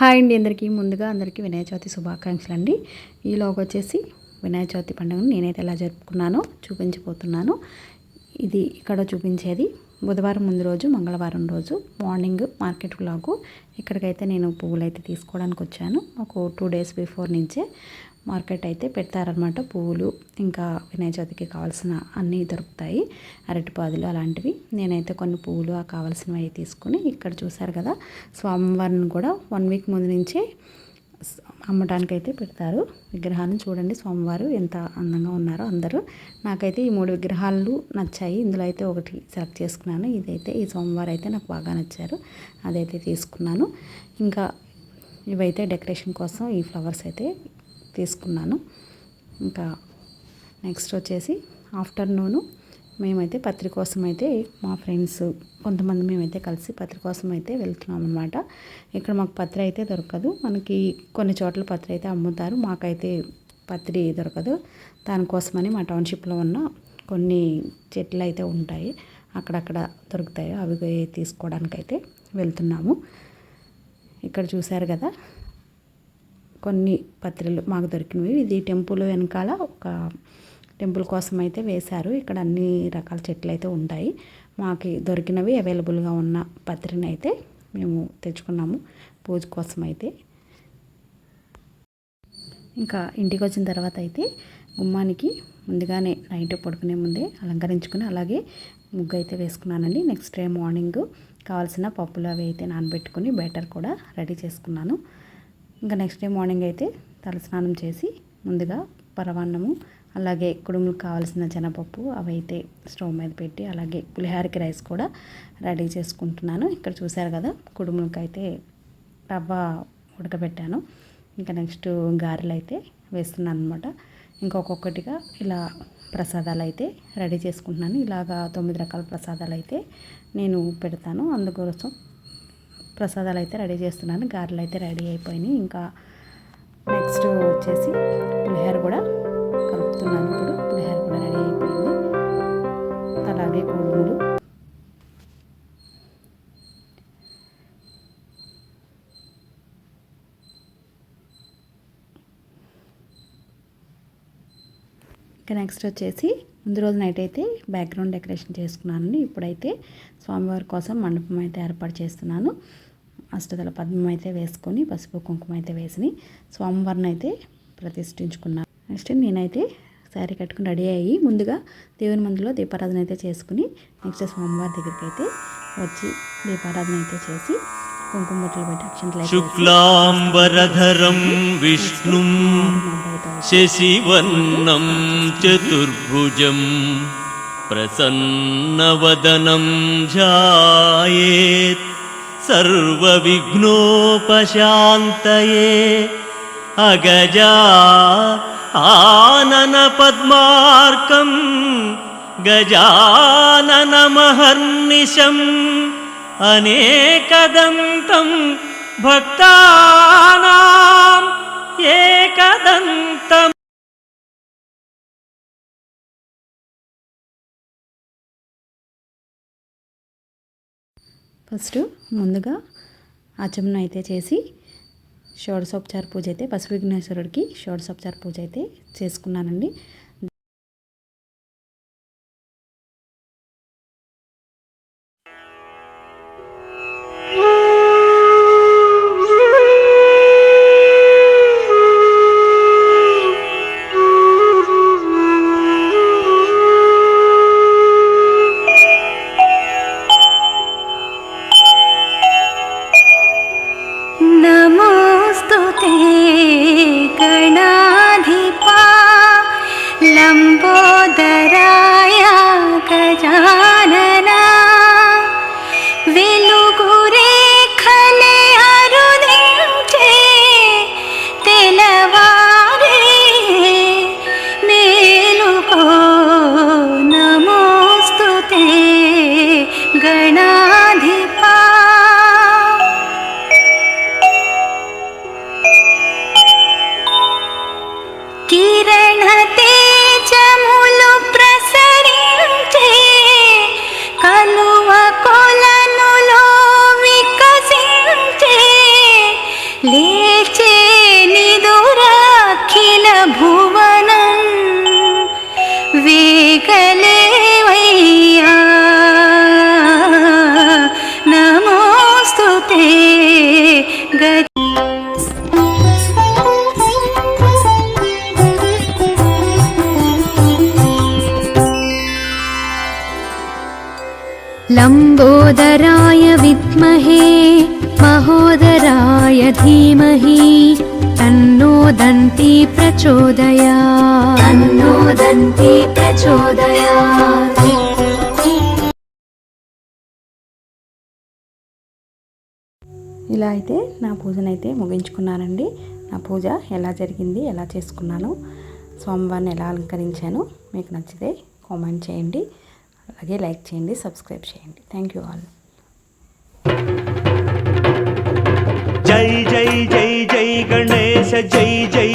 Hi అండి అందరికీ. ముందుగా అందరికీ వినాయక చవితి శుభాకాంక్షలు అండి. ఈలోగా వచ్చేసి వినాయక చవితి పండుగను నేనైతే ఎలా జరుపుకున్నానో చూపించబోతున్నాను. ఇది ఇక్కడ చూపించేది బుధవారం ముందు రోజు మంగళవారం రోజు మార్నింగ్ మార్కెట్ బ్లాగు ఇక్కడికైతే నేను పువ్వులు అయితే తీసుకోవడానికి వచ్చాను. ఒక టూ డేస్ బిఫోర్ నుంచే. మార్కెట్ అయితే పెడతారనమాట పువ్వులు. ఇంకా వినాయక చవితికి కావాల్సిన అన్నీ దొరుకుతాయి. అరటిపాదులు అలాంటివి. నేనైతే కొన్ని పువ్వులు ఆ కావాల్సినవి అవి తీసుకుని ఇక్కడ చూశారు కదా స్వామివారిని కూడా వన్ వీక్ ముందు నుంచే అమ్మటానికి అయితే పెడతారు. విగ్రహాలను చూడండి స్వామివారు ఎంత అందంగా ఉన్నారో అందరూ. నాకైతే ఈ మూడు విగ్రహాలు నచ్చాయి. ఇందులో అయితే ఒకటి సెలెక్ట్ చేసుకున్నాను. ఇదైతే ఈ స్వామివారు అయితే నాకు బాగా నచ్చారు. అదైతే తీసుకున్నాను. ఇంకా ఇవైతే డెకరేషన్ కోసం ఈ ఫ్లవర్స్ అయితే తీసుకున్నాను. ఇంకా నెక్స్ట్ వచ్చేసి ఆఫ్టర్నూను మేమైతే పత్రి కోసం అయితే మా ఫ్రెండ్స్ కొంతమంది మేమైతే కలిసి పత్రి కోసం అయితే వెళ్తున్నాం అనమాట ఇక్కడ మాకు పత్రి అయితే దొరకదు. మనకి కొన్ని చోట్ల పత్రి అయితే అమ్ముతారు. మాకైతే పత్రి దొరకదు. దానికోసమని మా టౌన్షిప్లో ఉన్న కొన్ని చెట్లు అయితే ఉంటాయి. అక్కడక్కడ దొరుకుతాయి. అవి తీసుకోవడానికైతే వెళ్తున్నాము. ఇక్కడ చూశారు కదా? కొన్ని పత్రికలు మాకు దొరికినవి. ఇది టెంపుల్ వెనకాల ఒక టెంపుల్ కోసం అయితే వేశారు. ఇక్కడ అన్ని రకాల చెట్లు అయితే ఉంటాయి. మాకు దొరికినవి అవైలబుల్గా ఉన్న పత్రిని అయితే మేము తెచ్చుకున్నాము పూజ కోసం అయితే ఇంకా ఇంటికి వచ్చిన తర్వాత అయితే గుమ్మానికి ముందుగానే నైట్ పడుకునే ముందే అలంకరించుకుని అలాగే ముగ్గు అయితే వేసుకున్నానండి. నెక్స్ట్ డే మార్నింగ్ కావాల్సిన పప్పులు అవి అయితే నానబెట్టుకుని బ్యాటర్ కూడా రెడీ చేసుకున్నాను. ఇంకా నెక్స్ట్ డే మార్నింగ్ అయితే తలస్నానం చేసి ముందుగా పరవాన్నము అలాగే కుడుములకు కావాల్సిన జనపప్పు అవైతే స్టవ్ మీద పెట్టి అలాగే పులిహారకి రైస్ కూడా రెడీ చేసుకుంటున్నాను. ఇక్కడ చూశారు కదా కుడుములకు అయితే రవ్వ ఉడకబెట్టాను. ఇంకా నెక్స్ట్ గారెలు అయితే వేస్తున్నాను అనమాట ఇంకొకొక్కటిగా ఇలా ప్రసాదాలు అయితే రెడీ చేసుకుంటున్నాను. ఇలాగా తొమ్మిది రకాల ప్రసాదాలు అయితే నేను పెడతాను. అందుకోసం ప్రసాదాలు అయితే రెడీ చేస్తున్నాను. గారెలు అయితే రెడీ అయిపోయినాయి. ఇంకా నెక్స్ట్ వచ్చేసి పులిహోర కూడా కలుపుతున్నాను ఇప్పుడు. పులిహోర కూడా రెడీ అయిపోయింది. అలాగే కోడుములు ఇంకా నెక్స్ట్ వచ్చేసి ముందు రోజు నైట్ అయితే బ్యాక్గ్రౌండ్ డెకరేషన్ చేసుకున్నానండి ఇప్పుడైతే స్వామివారి కోసం మండపం అయితే ఏర్పాటు చేస్తున్నాను. అష్టదల పద్మం అయితే వేసుకొని పసుపు కుంకుమ అయితే వేసి స్వామివారిని అయితే ప్రతిష్ఠించుకున్నాను నెక్స్ట్ నేనైతే శారీ కట్టుకుని రెడీ అయ్యి ముందుగా దేవుని మందులో దీపారాధన అయితే చేసుకుని నెక్స్ట్ స్వామివారి దగ్గరికి అయితే వచ్చి దీపారాధన అయితే చేసి కుంకుమ బొట్టలు పెట్టి అక్షంతలు శుక్లాంబరధరం విష్ణు శశివన్నం చతుర్భుజం ప్రసన్నవదనం జాయేత్ सर्वविघ्नोपशान्तये अगजा आननपद्मार्कं गजाननमहर्निशम् अनेकदन्तं भक्तानाम् एकदन्तम् ఫస్ట్ ముందుగా ఆచమన అయితే చేసి షోడసోపచార పూజ అయితే పశు విఘ్నేశ్వరుడికి షోడసోపచార పూజ అయితే చేసుకున్నానండి. వేగలేవయ్యా నమోస్తు గతి लम्बोदराय विद्महे महोदराय धीमहि तन्नो दन्ती प्रचोदया तन्नो दन्ती प्रचोदयात् ఇలా అయితే నా పూజనైతే ముగించుకున్నానండి నా పూజ ఎలా జరిగింది ఎలా చేసుకున్నాను స్వామివారిని ఎలా అలంకరించాను మీకు నచ్చితే కామెంట్ చేయండి అలాగే లైక్ చేయండి సబ్స్క్రైబ్ చేయండి థ్యాంక్ యూ ఆల్ జై జై జై జై గణేశ జై జై